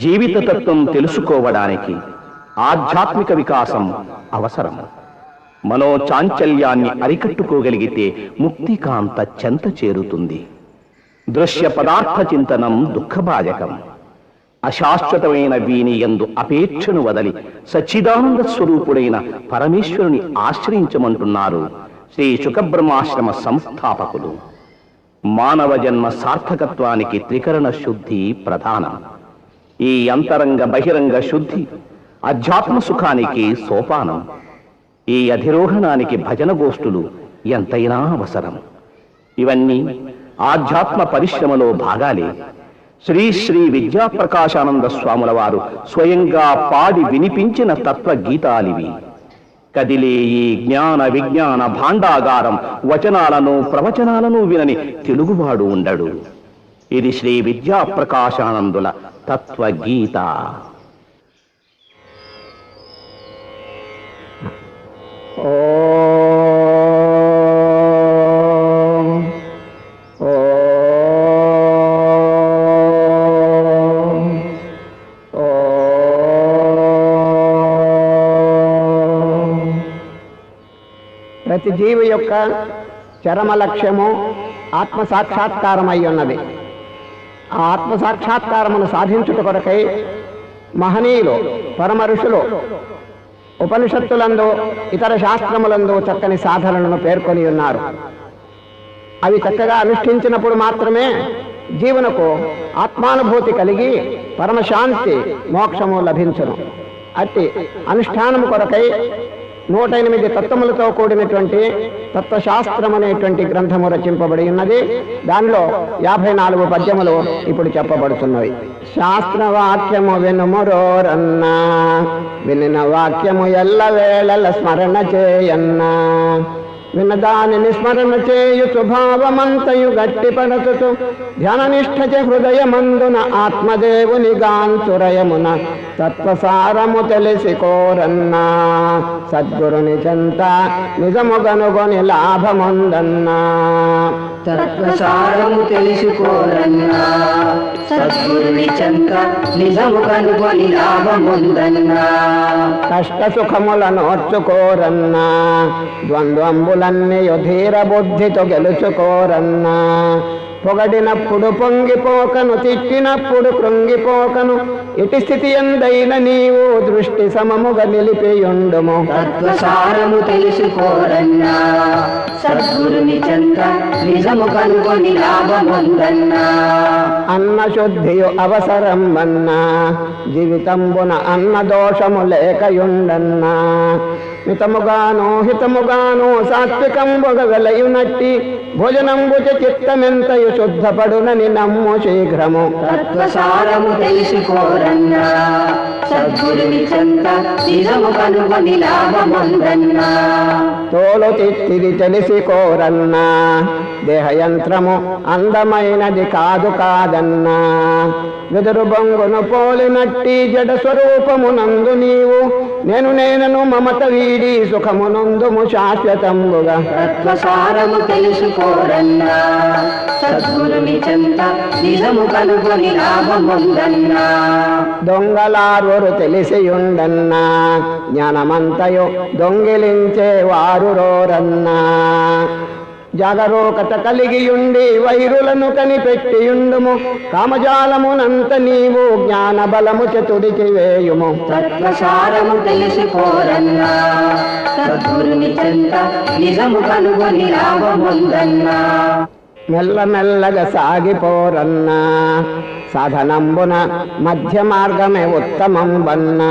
జీవిత తత్వం తెలుసుకోవడానికి ఆధ్యాత్మిక వికాసం అవసరం. మనో చాంచల్యాన్ని అరికట్టుకోగలిగితే ముక్తికాంత చెంత చేరుతుంది. దృశ్య పదార్థ చింతనం దుఃఖభాజకం. అశాశ్వతమైన వీని యందు అపేక్షను వదలి సచ్చిదానంద స్వరూపుడైన పరమేశ్వరుని ఆశ్రయించమంటున్నారు శ్రీ సుఖబ్రహ్మాశ్రమ సంస్థాపకులు. మానవ జన్మ సార్థకత్వానికి త్రికరణ శుద్ధి ప్రధానం. ఈ అంతరంగ బహిరంగ శుద్ధి అధ్యాత్మ సుఖానికి సోపానం ఈ అధిరోహణానికి భజన గోష్ఠులు ఎంతైనా అవసరం. ఇవన్నీ ఆధ్యాత్మ పరిశ్రమలో భాగాలే. శ్రీ శ్రీ విద్యాప్రకాశానంద స్వాముల వారు స్వయంగా పాడి వినిపించిన తత్వ గీతాలివి కదిలే ఈ జ్ఞాన విజ్ఞాన భాండాగారం వచనాలను ప్రవచనాలను వినని తెలుగువాడు ఉండడు. ఇది శ్రీ విద్యాప్రకాశానందుల తత్వగీత. ఓం ప్రతి జీవి యొక్క చరమ లక్ష్యము ఆత్మసాక్షాత్కారమై ఉన్నది. ఆత్మ సాక్షాత్కారమును సాధించుట కొరకై మహనీయులు పరమరుషులు ఉపనిషత్తులందు ఇతర శాస్త్రములందు చక్కని సాధనలను పేర్కొని ఉన్నారు. అవి చక్కగా అనుష్ఠించినప్పుడు మాత్రమే జీవనకు ఆత్మానుభూతి కలిగి పరమశాంతి మోక్షము లభించును. అట్టి అనుష్ఠానము కొరకై నూట ఎనిమిది తత్వములతో కూడినటువంటి తత్వశాస్త్రం అనేటువంటి గ్రంథము రచింపబడి ఉన్నది. దానిలో యాభై నాలుగు పద్యములు ఇప్పుడు చెప్పబడుతున్నవి. శాస్త్రవాక్యము వినుమురోరన్నా వినిన వాక్యము ఎల్ల వేళల స్మరణ చేయన్నా వినదానిని స్మరణ చేయుచు భావమంతయు గట్టిపడచుచు ధ్యాననిష్ఠచ హృదయమందున ఆత్మదేవుని గాంచురయమున తత్వసారము తెలిసి కోరన్నా. సద్గురుని చెంత నిజము గనుగొని లాభముందన్నా. తత్వసారము సద్గురుని నిజము కనుగొని లాభముందన్నా. కష్ట సుఖముల నోర్చుకోరన్నా. ద్వంద్వంబులన్నీ ధీర బుద్ధితో గెలుచుకోరన్నా పొగడినప్పుడు పొంగిపోకను తిట్టినప్పుడు కృంగిపోకను. ఇటు స్థితి ఎందైన నీవు దృష్టి సమముగా నిలిపియుండుము. తత్వసారము తెలుసుకోరన్నా సద్గురుని చంక నిజము కనుగొని లాభముందన్నా. అన్న శుద్ధియు అవసరం అన్నా. జీవితంబున అన్న దోషము లేకయుండన్నా. హితముగాను హితముగాను సాత్వికంబుగ వెలయునట్టి భోజనంబుచ చిత్తమెంతయు శుద్ధపడునని నమ్ము శీఘ్రము. తత్వసారము తెలుసుకోరన్నా. సద్గురుని చంక నిజము కనుగొని లాభముందన్నా. తోలు తిత్తిది తెలిసి కోరన్నా దేహయంత్రము అందమైనది కాదు కాదన్నా. వెదురు బొంగును పోలినట్టి జడ స్వరూపమునందు నీవు. నేను నేనను మమత వీడి సుఖమునందుము శాశ్వతంబుగా. తత్వసారము తెలుసుకోరన్నా. సద్గురుని చెంత నిజము కనుగొని లాభముందన్నా దొంగలారురు తెలిసియుండన్నా జ్ఞానమంతయు దొంగిలించే వారు రోరన్నా జాగరూకత కలిగియుండి వైరులను కనిపెట్టియుండుము కామజాలమునంత నీవు జ్ఞాన బలము చతుడికి వేయుము. తత్వసారము తెలుసుకోరన్నా సద్గురుని చెంత నిజము కనుగొని లాభముందన్నా మెల్లమెల్లగా సాగిపోరన్నా. సాధనంబున మధ్య మార్గమే ఉత్తమం బన్నా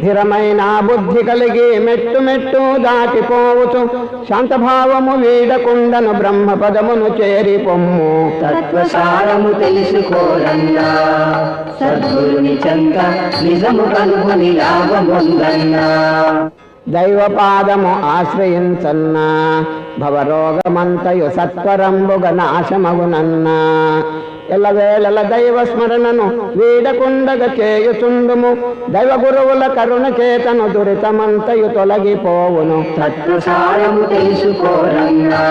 స్థిరమైన బుద్ధి కలిగి మెట్టు మెట్టు దాటిపోవచ్చు శాంతభావము వీడకుండను బ్రహ్మ పదమును చేరి పొమ్ము తత్వసారము తెలుసుకోరన్నా. సద్గురుని చెంత నిజము కనుగొని లాభముందన్నా దైవపాదము ఆశ్రయించన్నా. భవరోగమంతయు సత్వరంబుగ నాశమగునన్నా ఎల్లవేళల దైవ స్మరణను వీడకుండగ చేయుచుండుము. దైవ గురువుల కరుణ చేతను దురితమంతయు తొలగిపోవును. తత్వసారము తెలుసుకోరన్నా.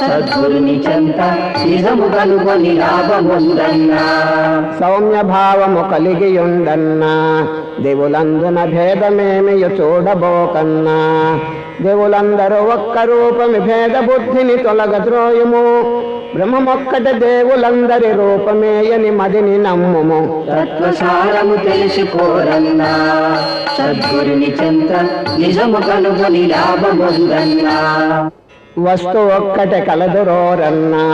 సద్గురుని చెంత నిజము కనుగొని లాభముందన్నా. సౌమ్య భావము కలిగియుండన్నా. దేవులందున భేదమేమియు చూడబోకన్నా దేవులందరూ ఒక్క రూపమి భేద బుద్ధిని తొలగద్రోయుము. బ్రహ్మమొక్కట దేవులందరి రూపమేయని మదిని నమ్ముము. తత్వసారము తెలుసుకోరన్నా సద్గురుని చెంత నిజము కనుగొని లాభముందన్నా. వస్తు ఒక్కటే కలదురోరన్నా.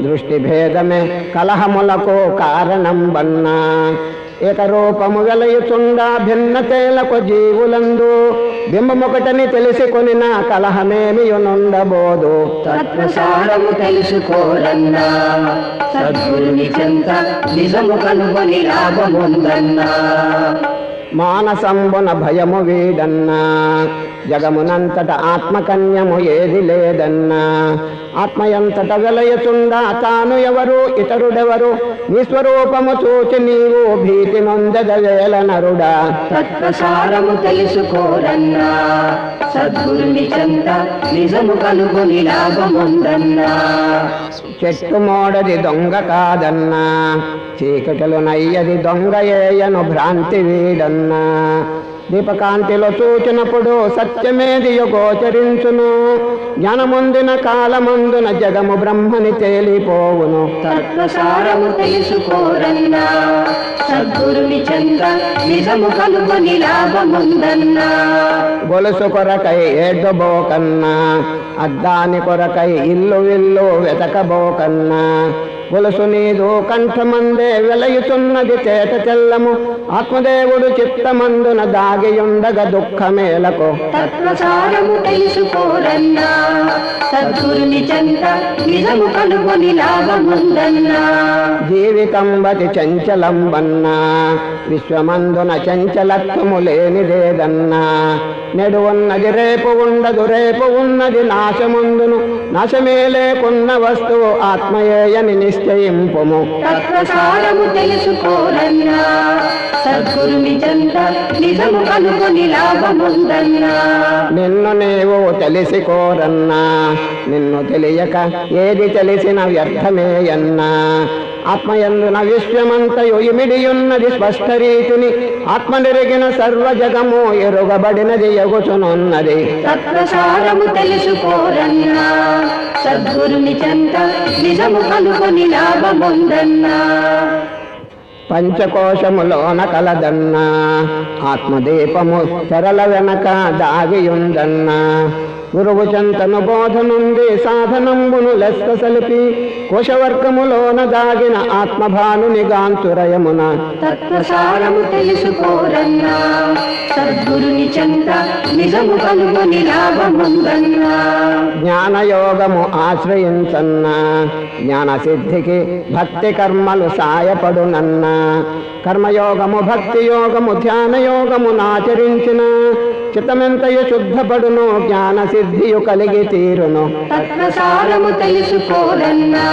దృష్టి భేదమే కలహములకు కారణం బన్నా ఏకరూపము వెలయుచుండా భిన్నతేలకు జీవులందు. బింబమొకటని తెలిసి కొనిన కలహమేమియునుండబోదు. తత్వసారము తెలుసుకోరన్నా సద్గురుని చెంత నిజము కనుగొని లాభముందన్నా. మానసంబున భయము వీడన్నా. జగమునంతట ఆత్మకన్యము ఏది లేదన్నా. ఆత్మయంతట వెలయచుండా తాను ఎవరు ఇతరుడెవరు? నీ స్వరూపము చూచి నీవు భీతి నొందదవేల నరుడా. తత్వసారము తెలుసుకోరన్నా. సద్గురుని నిజము కనుగొని లాభముందన్నా. చెట్టు మోడది దొంగ కాదన్నా. చీకటిలో నయ్యది దొంగ ఏయను భ్రాంతి వీడన్నా. దీపకాంతిలో చూచినప్పుడు సత్యమేది గోచరించును. జ్ఞానముందిన కాలమందున జగము బ్రహ్మని తేలిపోవును. తత్వసారము తెలుసుకోరన్నా సద్గురుని చెంత నిజము కనుగొని లాభముందన్నా. గొలుసు కొరకై ఏడ్వబోకన్నా అద్దాని కొరకై ఇల్లు విల్లు వెతకబోకన్నా. గొలుసు నీదు కంఠమందే వెలయుచున్నది తేట తెల్లము. ఆత్మదేవుడు చిత్తమందున దాగియుండగ దుఃఖమేలకు. తత్వసారము తెలుసుకోరన్నా. సద్గురుని చెంత నిజము కనుగొని లాభముందన్నా. జీవితం బతి చంచలం బన్నా విశ్వమందున చంచలత్వము లేనిదేదన్నా. నెడు ఉన్నది రేపు ఉండదు రేపు ఉన్నది నాశముందును. నాశమే లేకున్న వస్తువు ఆత్మయేయని నిశ్చయింపుము. తత్వసారము తెలుసుకోరన్నా సద్గురుని చెంత నిజము కనుగొని లాభముందన్నా. నిన్ను నీవు తెలిసి కోరన్నా నిన్ను తెలియక ఏది తెలిసిన వ్యర్థమేయన్నా. ఆత్మయందున విశ్వమంతయు ఇమిడియున్నది స్పష్ట రీతిని ఆత్మ నెరిగిన సర్వ జగము ఎరుగబడినది ఎగుచునున్నది. తత్వసారము తెలుసుకోరన్నా సద్గురుని చెంత నిజము కనుగొని లాభముందన్నా. పంచకోశములోన కలదన్నా ఆత్మదీపము తెరల వెనక దాగియుందన్నా. గురువు చెంతను బోధనుంది సాధనంబును లెక్క సలిపి కోశవర్గములోన దాగిన ఆత్మభానుని గాంతురయమున. తత్వసారము తెలుసుకోరన్నా సద్గురుని చెంత నిజము కనుగొని లాభముందన్నా. జ్ఞానయోగము ఆశ్రయించన్నా జ్ఞాన సిద్ధికి భక్తి కర్మలు సాయపడునన్నా. కర్మయోగము భక్తి యోగము ధ్యాన చిత్తమెంతయు శుద్ధపడును జ్ఞాన సిద్ధియు కలిగి తీరును. తత్వసారము తెలుసుకోరన్నా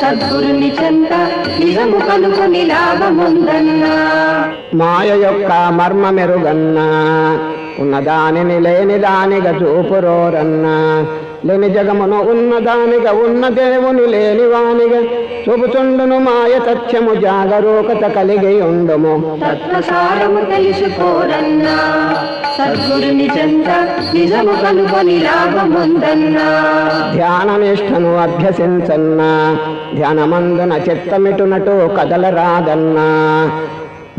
సద్గురుని చెంత నిజము కనుగొని లాభముందన్నా. మాయ యొక్క మర్మ మెరుగన్నా ఉన్నదానిని లేని దానిగా చూపురోరన్నా. లేని జగమును ఉన్నదానిగా ఉన్న దేవుని లేని వానిగా చూపుచుండును మాయ తథ్యము జాగరూకత కలిగి ఉండుము. తత్వసారము తెలుసుకోరన్నా సద్గురుని చెంత నిజము కనుగొని లాభముందన్నా. ధ్యాన నిష్టను అభ్యసించన్నా ధ్యానమందున చిత్తమిటునటు కదలరాదన్నా.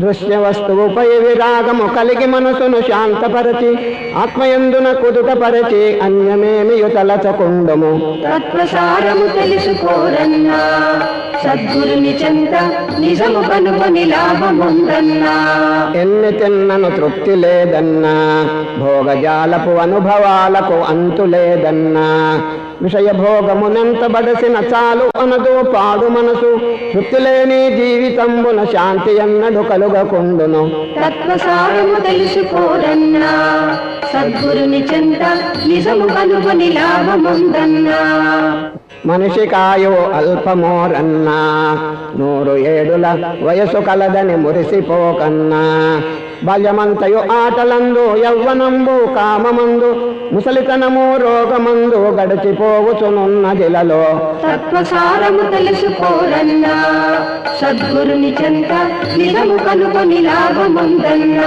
దృశ్య వస్తువుపై విరాగము కలిగి మనసును శాంతపరచి ఆత్మయందున కుదుటపరచి అన్యమేమియు తలచకుండుము తత్వసారము తెలుసుకోరన్నా సద్గురుని చెంత నిజము కనుగొని లాభముందన్నా. ఎన్ని తిన్నను తృప్తి లేదన్నా భోగజాలపు అనుభవాలకు అంతులేదన్నా విషయ భోగమునెంత బడసిన చాలు అనదు పాడు మనసు తృప్తి లేని జీవితంబున శాంతి ఎన్నడు కలుగకుండును తత్వసారము తెలుసుకోరన్నా సద్గురుని చెంత నిజము కనుగొని లాభముందన్నా. మనిషి కాయో అల్పమోరన్నా. నూరు ఏడుల వయసు కలదని మురిసిపోకన్నా. బాల్యమంతయు ఆటలందు యవ్వనంబు కామమందు ముసలితనము రోగమందు గడిచిపోవచ్చునున్నదిలలో తత్వసారము తెలుసుకోరన్నా సద్గురుని చెంత నిజము కనుగొని లాభముందన్నా.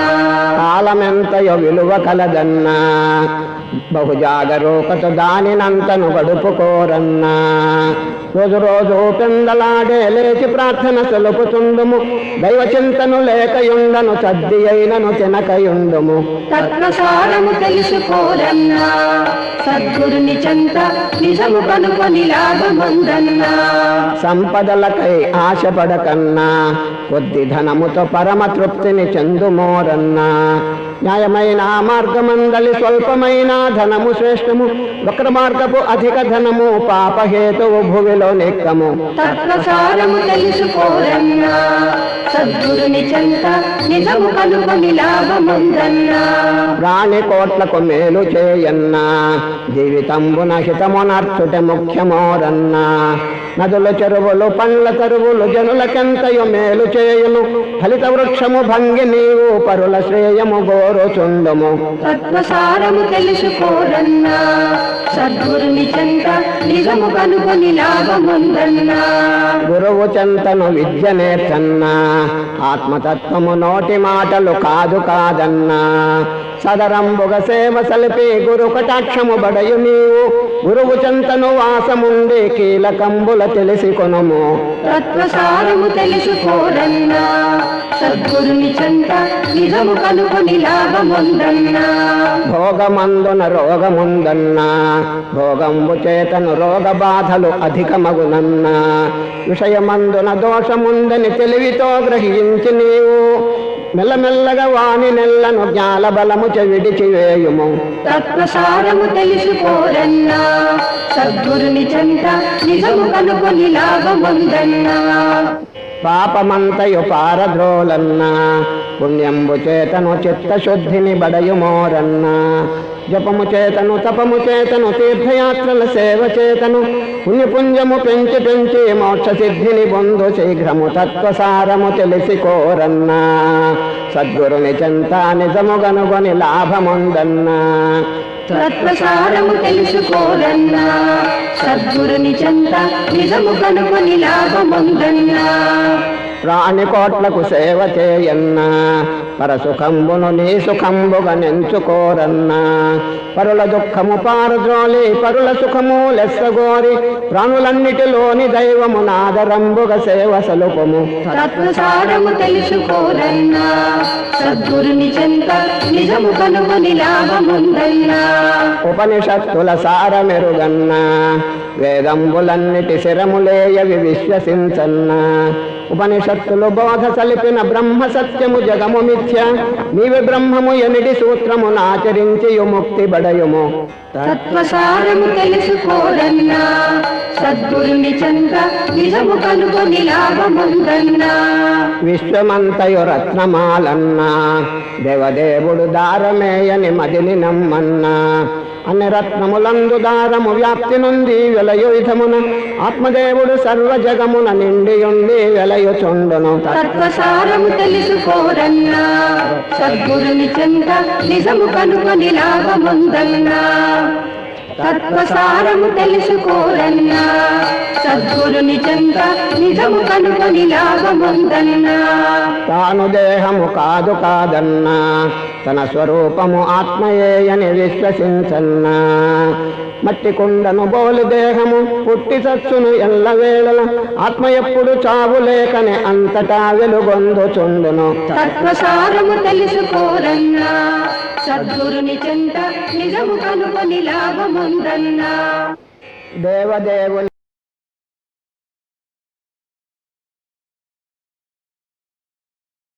కాలమెంతయో విలువ కలదన్నా. బహు జాగరూకత దానినంతను గడుపుకోరన్నా రోజు రోజు పెందలాడే లేచి ప్రార్థన సులుపుతుండుము. దైవ చింతను లేకయుండను సద్ది అయినను తినకయుండుము. తత్వసారము తెలుసుకోరన్నా సద్గురుని చెంత నిజము లాభముందన్నా. సంపదలకై ఆశపడకన్నా కొద్ది ధనముతో పరమ తృప్తిని చెందుమోరన్నా. న్యాయమైన మార్గమందలి స్వల్పమైన ధనము శ్రేష్టము వక్ర మార్గపు అధిక ధనము పాపహేతువు భువిలో నెక్కము తత్వసారము తెలుసుకోరన్నా సద్గురుని చెంత నిజము కనుగొని లాభముందన్నా. ప్రాణి కోట్లకు మేలు చేయన్నా జీవితంబున హితమునర్చుట ముఖ్యమోరన్నా. నదులు చెరువులు పండ్ల తరువులు జనులకెంతయు మేలు చేయును. ఫలిత వృక్షము భంగి నీవు పరుల శ్రేయము గోరుచుండుము తత్వసారము తెలుసుకోరన్నా. సద్గురుని చెంత నిజము కనుగొని లాభముందన్నా. గురువు చెంతను విద్య నేర్చన్నా ఆత్మతత్వము నోటి మాటలు కాదు కాదన్నా. సదరంబుగ సేవ సలిపి గురు కటాక్షము బడయు నీవు. గురువు చెంతను వాసముండి కీలకంబుల తెలిసి కొనుము తత్వసారము తెలుసుకోరన్నా సద్గురుని చెంత నిజము కనుగొని లాభముందన్నా. భోగమందున రోగముందన్నా. భోగంబు చేతను రోగ బాధలు అధికమగునన్నా. విషయమందున దోషముందని తెలివితో గ్రహించి నీవు మెల్లమెల్లగా వాణి నెల్లను జ్ఞాన బలము విడిచివేయుము తత్వసారము తెలిసిపోరన్నా. సద్గురుని చెంత నిజము కనుకొని లాభముందన్నా. పాపమంతయు పారద్రోలన్నా పుణ్యంబు చేతను చిత్తశుద్ధిని బడయుమోరన్నా. జపము చేతను తపము చేతను తీర్థయాత్రల సేవ చేతను పుణ్యపుంజము పెంచి పెంచి మోక్ష సిద్ధిని పొందు శీఘ్రము తత్వసారము తెలిసి కోరన్నా సద్గురుని చెంత నిజము గనుగొని లాభముందన్నా. తత్వసారము తెలుసుకోరన్నా. సద్గురుని చెంత నిజము కనుగొని లాభముందన్నా. ప్రాణి కోట్లకు సేవ చేయన్నా. పరసుఖంబును నీ సుఖంబుగా నెంచుకోరన్నా. పరుల దుఃఖము పారద్రోలి పరుల సుఖము లెస్సగోరి. ప్రాణులన్నిటిలోని దైవము నాదరంబుగా సేవ సలుపము. తత్వసారము తెలుసుకోరన్నా. సద్గురుని చెంత నిజము కనుగొని లాభముందన్నా. ఉపనిషత్తుల సారమెరుగన్నా వేదంబులన్నిటి శిరములేయవి విశ్వసించన్నా. ఉపనిషత్తులు బోధ సలిపిన బ్రహ్మ సత్యము జగము మిథ్య. నీవి బ్రహ్మము ఎనిడి సూత్రము నాచరించి ముక్తి బడయుము. తత్వసారము తెలుసుకోరన్నా సద్గురుని చెంత నిజము కనుగొని లాభముందన్నా. విశ్వమంతయు రత్నమాలన్నా దేవదేవుడు దారమేయని మదిని నమ్మన్నా. అన్ని రత్నములందు దారము వ్యాప్తి నుండి వెలయు విధమున ఆత్మదేవుడు సర్వ జగమున నిండి ఉండి వెలయుచుండును తత్వసారము తెలుసుకోరన్నా సద్గురుని చెంత నిజము కనుగొని లాభముందన్నా. తత్వసారము తెలుసుకోరన్నా సద్గురుని చెంత నిజము కనుగొని లాభముందన్నా. తాను దేహము కాదు కాదన్నా. తన స్వరూపము ఆత్మయేయని విశ్వసించన్నా. మట్టి కుండను బోలు దేహము పుట్టి సచ్చును ఎల్లవేళల ఆత్మ ఎప్పుడు చావు లేకనే అంతటా వెలుగొందుచుండును. తత్వసారము తెలుసుకోరన్నా. సద్గురుని చెంత నిజము కనుగొని లాభముందన్నా. దేవదేవుని